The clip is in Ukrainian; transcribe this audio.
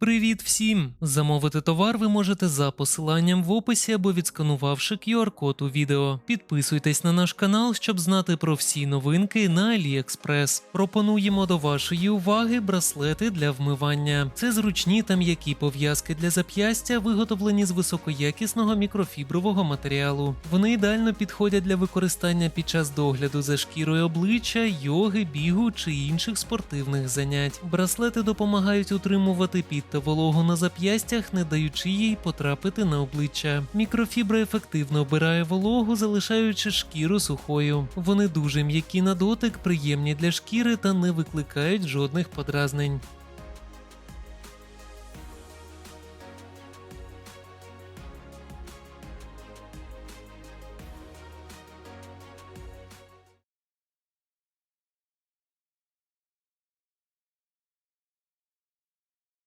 Привіт всім! Замовити товар ви можете за посиланням в описі або відсканувавши QR-код у відео. Підписуйтесь на наш канал, щоб знати про всі новинки на AliExpress. Пропонуємо до вашої уваги браслети для вмивання. Це зручні та м'які пов'язки для зап'ястя, виготовлені з високоякісного мікрофібрового матеріалу. Вони ідеально підходять для використання під час догляду за шкірою обличчя, йоги, бігу чи інших спортивних занять. Браслети допомагають утримувати під та вологу на зап'ястях, не даючи їй потрапити на обличчя. Мікрофібра ефективно обирає вологу, залишаючи шкіру сухою. Вони дуже м'які на дотик, приємні для шкіри та не викликають жодних подразнень.